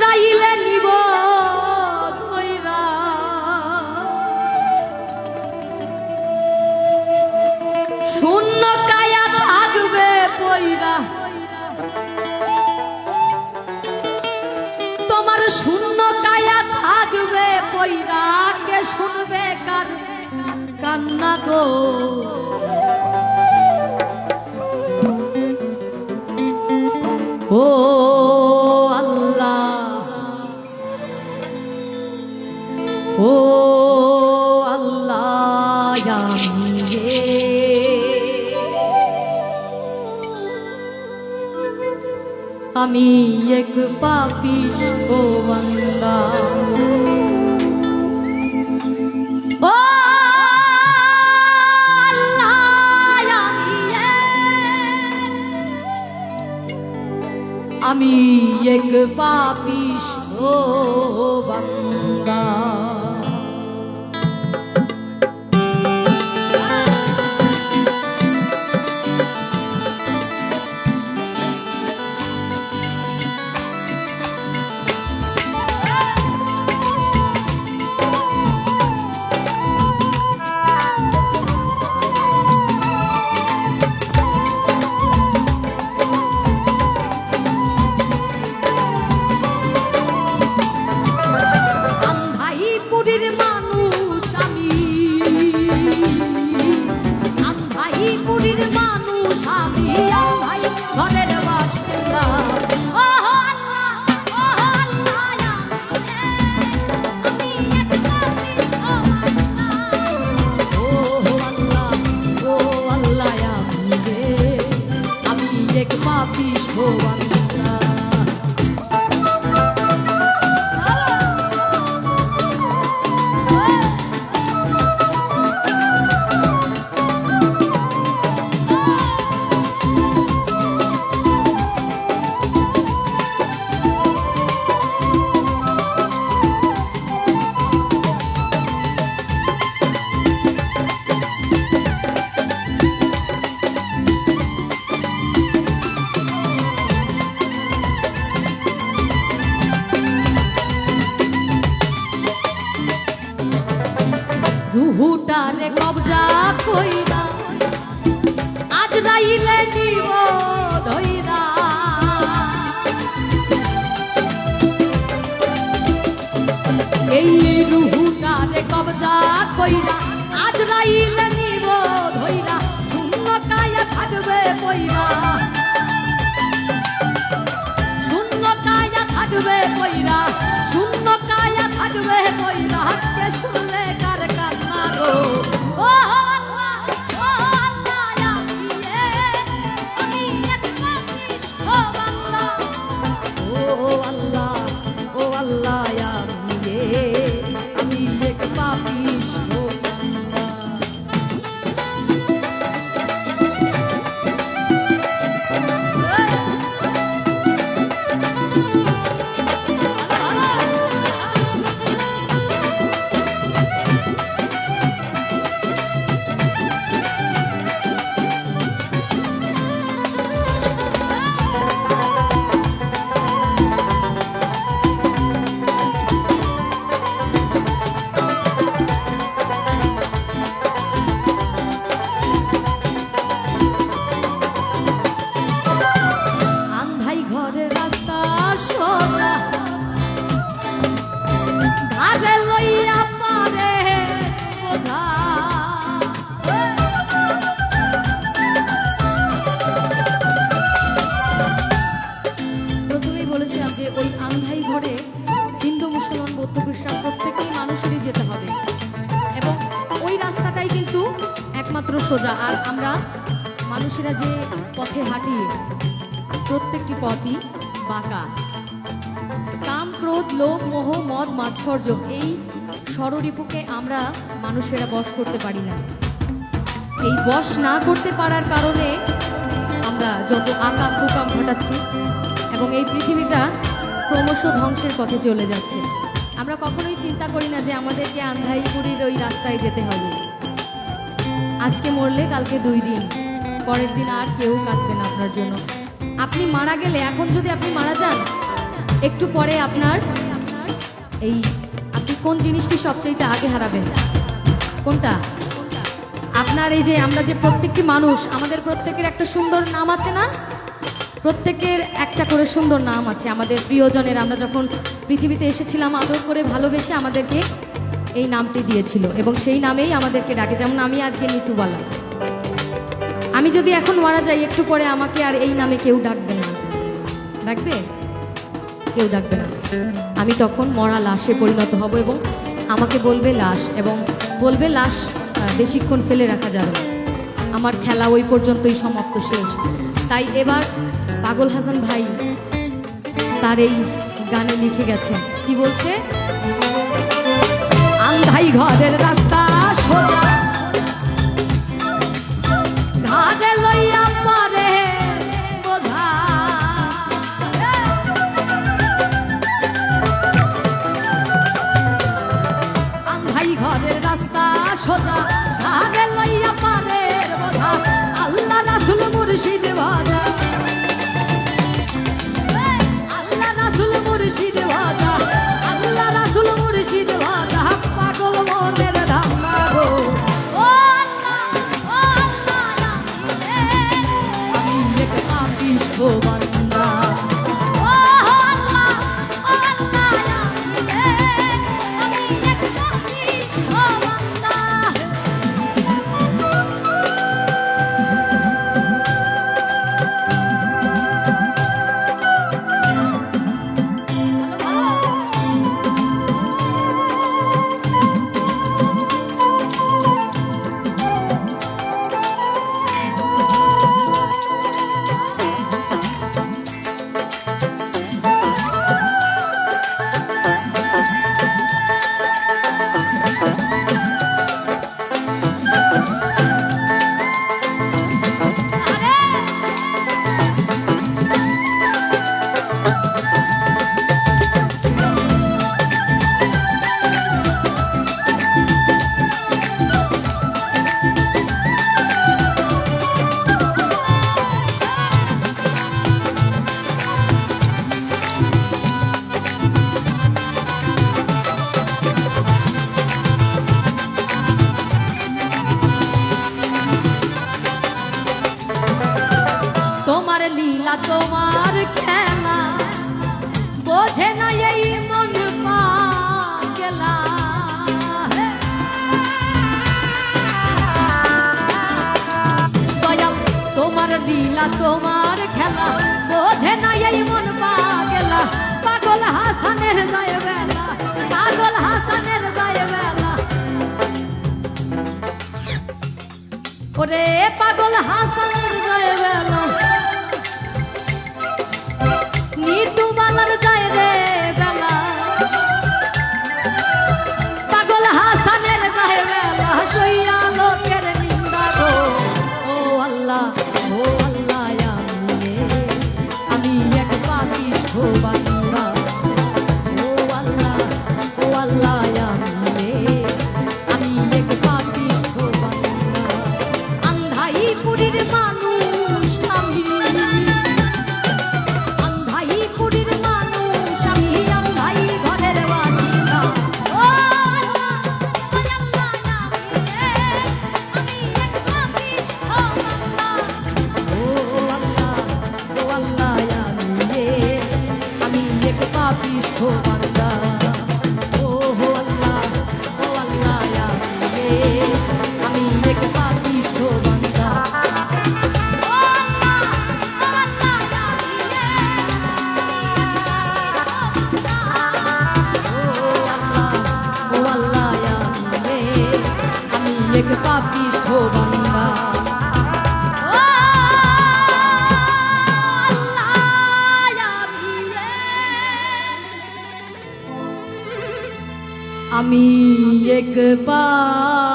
আজরাইলে নিব শূন্য কায়া থাকবে পইরা। তোমার শূন্য কায়া থাকবে পইরা। কে শুনবে কার কান্না গো? ও আমি এক পাপিস ও বান্দা। আমি এক ও বান্দা। মানুষ রুহুটারে কবজা কইরা। আজ রাইলে নিব ধইরা এই রুহুটারে কবজা কইরা, আজ রাইলে নিব ধইরা শূন্য কায়া থাকবে পইরা। শূন্য কায়া থাকবে পইরা শূন্য কায়া থাকবে পইরা। পথে হাঁটি। প্রত্যেকটি পথই বাঁকা। কাম, ক্রোধ, লোভ, মোহ, মদ, মাৎসর্য, এই ষড়রিপুকে আমরা মানুষেরা বশ করতে পারি না। এই বশ না করতে পারার কারণে আমরা যত আকাম, কুকাম ঘটাচ্ছি এবং এই পৃথিবীটা ক্রমশ ধ্বংসের পথে চলে যাচ্ছে। আমরা কখনোই চিন্তা করি না যে আমাদেরকে আন্ধাইপুরীর ওই রাস্তায় যেতে হবে। আজকে মরলে কালকে দুই দিন। পরের দিন আর কেউ কাঁদবে না আপনার জন্য। আপনি মারা গেলে, এখন যদি আপনি মারা যান, একটু পরে আপনার এই, আপনি কোন জিনিসটি সবচাইতে আগে হারাবেন? কোনটা? আপনার এই যে আমরা যে প্রত্যেকটি মানুষ, আমাদের প্রত্যেকের একটা সুন্দর নাম আছে না? প্রত্যেকের একটা করে সুন্দর নাম আছে। আমাদের প্রিয়জনের, আমরা যখন পৃথিবীতে এসেছিলাম, আদর করে ভালোবেসে আমাদেরকে এই নামটি দিয়েছিল। এবং সেই নামেই আমাদেরকে ডাকে। যেমন আমি আজকে নিতুবালা। আমি যদি এখন মারা যাই, একটু পরে আমাকে আর এই নামে কেউ ডাকবে না। ডাকবে? কেউ ডাকবে না। আমি তখন মরা লাশে পরিণত হব এবং আমাকে বলবে লাশ এবং বলবে লাশ বেশিক্ষণ ফেলে রাখা যাবে আমার খেলা ওই পর্যন্তই সমাপ্ত শেষ। তাই এবার পাগল হাসান ভাই তার এই গানে লিখে গেছে। কি বলছে? আন্ধাই ঘরের রাস্তা সোজা। 我的 তোমার তোমার খেলা। বোঝে না এই মন তোমার লীলা, তোমার খেলা। বোঝে না এই মন পাগলা পাগল হাসানের গায়ে বেলা পাগল হাসানের গায়ে বেলা ওরে পাগল হাসানের আমি এক পাপিষ্ঠ